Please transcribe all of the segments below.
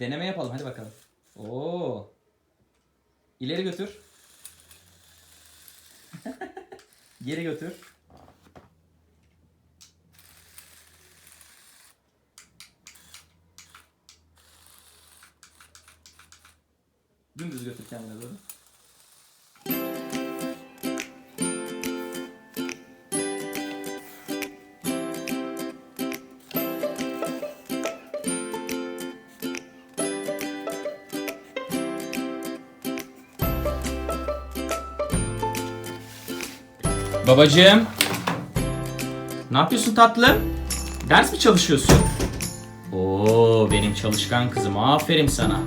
Deneme yapalım hadi bakalım. Oo. İleri götür. Geri götür. Dümdüz götür kendine doğru. Babacığım. Ne yapıyorsun tatlım? Ders mi çalışıyorsun? Oo benim çalışkan kızım. Aferin sana.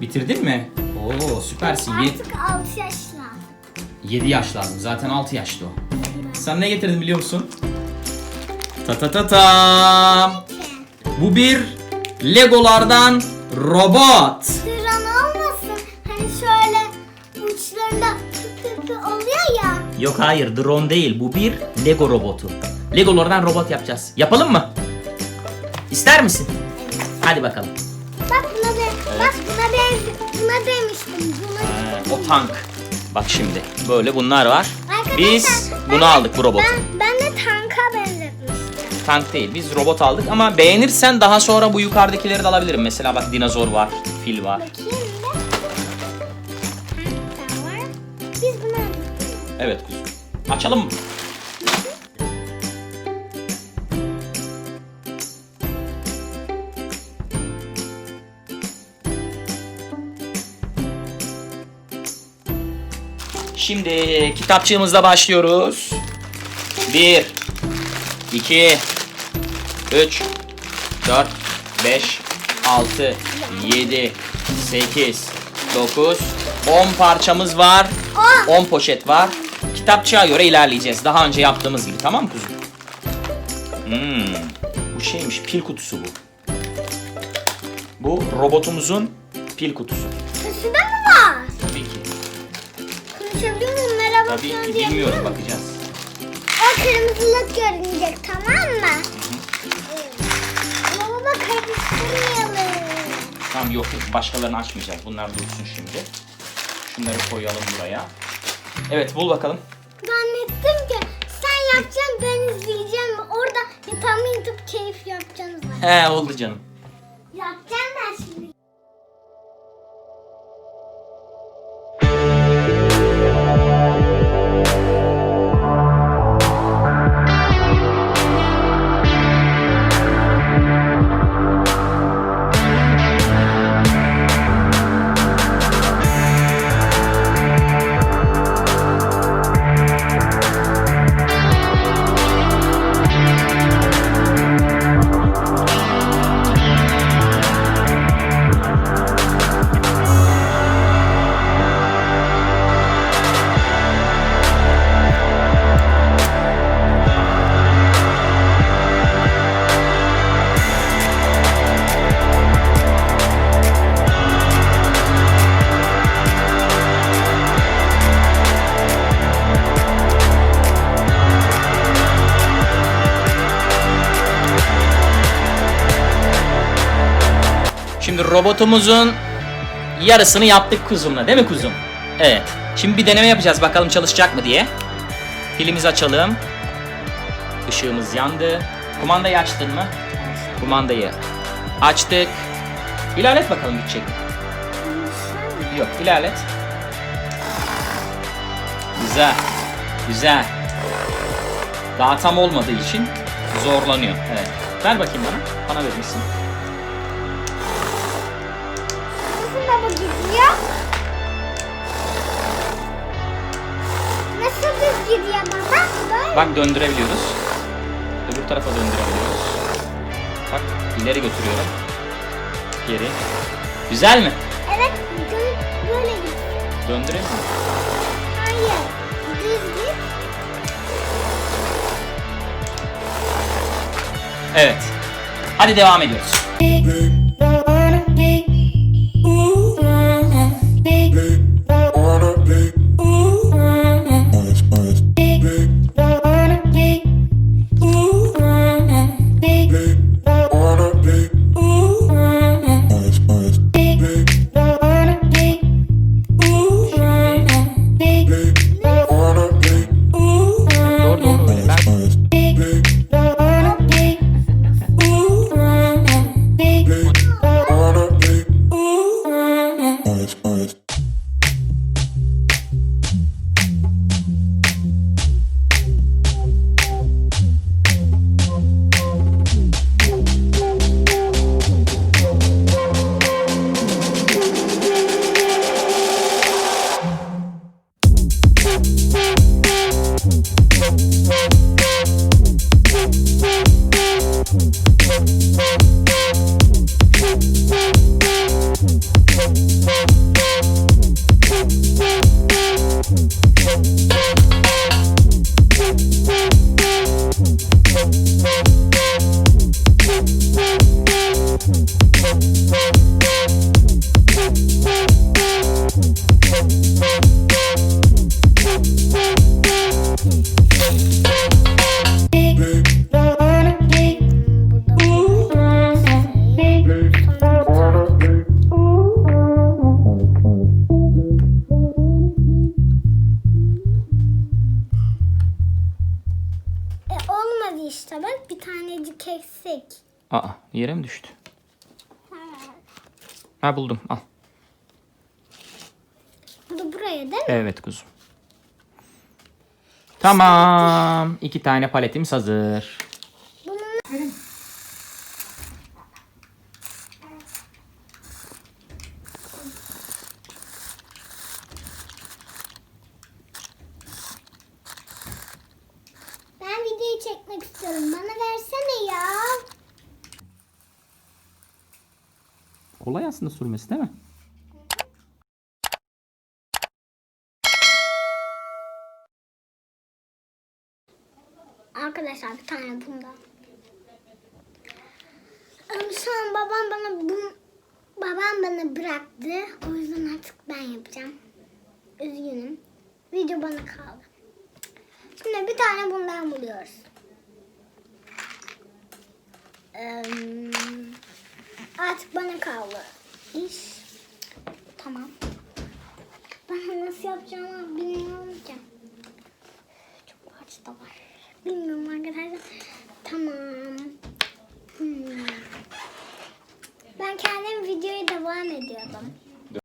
Bitirdin mi? Oo süpersin. Artık 6 yaşlı. 7 yaş lazım. Zaten 6 yaşlı o. Sen ne getirdin biliyor musun? Ta ta ta ta. Bu bir Legolardan robot. Yok hayır drone değil. Bu bir Lego robotu. Legolardan robot yapacağız. Yapalım mı? İster misin? Hadi bakalım. Bak buna be, bak buna benz, buna demiştim. Buna. Ee, o tank. Bak şimdi böyle bunlar var. Arkadaşlar, Biz ben bunu de- aldık bu robotu. Ben, ben de tanka benzetmiştim. Tank değil biz robot aldık ama beğenirsen daha sonra bu yukarıdakileri de alabilirim. Mesela bak dinozor var, fil var. Bakayım da Evet kuzum. Açalım mı? Şimdi kitapçığımızla başlıyoruz. 1 2 3 4 5 6 7 8 9 10 parçamız var. On. 10 poşet var. Kitapçığa göre ilerleyeceğiz. Daha önce yaptığımız gibi. Tamam mı kuzum? Hmm. Bu şeymiş. Pil kutusu bu. Bu robotumuzun pil kutusu. Sesi de mi var? Tabii ki. Konuşabiliyor muyum? Merhaba Tabii ki diyebiliyor bilmiyorum. muyum? Bakacağız. O kırmızılık görünecek tamam mı? Baba da karıştırmayalım. Tamam yok. Başkalarını açmayacağız. Bunlar dursun şimdi. Şunları koyalım buraya. Evet bul bakalım. Zannettim ki sen yapacaksın ben izleyeceğim. Orada vitamin tıp keyif yapacaksınız. He oldu canım. Şimdi robotumuzun yarısını yaptık kuzumla değil mi kuzum? Evet. Şimdi bir deneme yapacağız bakalım çalışacak mı diye. Pilimizi açalım. Işığımız yandı. Kumandayı açtın mı? Kumandayı açtık. İlerlet bakalım bitecek mi? Yok ilerlet. Güzel. Güzel. Daha tam olmadığı için zorlanıyor. Evet. Ver bakayım bana. Bana vermişsin. Bak döndürebiliyoruz. Öbür tarafa döndürebiliyoruz. Bak ileri götürüyorum. Geri. Güzel mi? Evet böyle gidiyor. Döndüreyim mi? Hayır. Düz git. Evet. Hadi devam ediyoruz. tabak bir tanecik eksik. Aa yere mi düştü? Evet. Ha buldum al. Bu da buraya değil mi? Evet kuzum. Tamam. İki tane paletimiz hazır. Kolay aslında sürmesi değil mi? Arkadaşlar bir tane bundan. Ama Şu an babam bana bu babam bana bıraktı. O yüzden artık ben yapacağım. Üzgünüm. Video bana kaldı. Şimdi bir tane bundan buluyoruz. Eee, artık bana kaldı. İş. Tamam. Ben nasıl yapacağımı bilmiyorum ki. Çok parça da var. Bilmiyorum arkadaşlar. Tamam. Hmm. Ben kendim videoya devam ediyordum.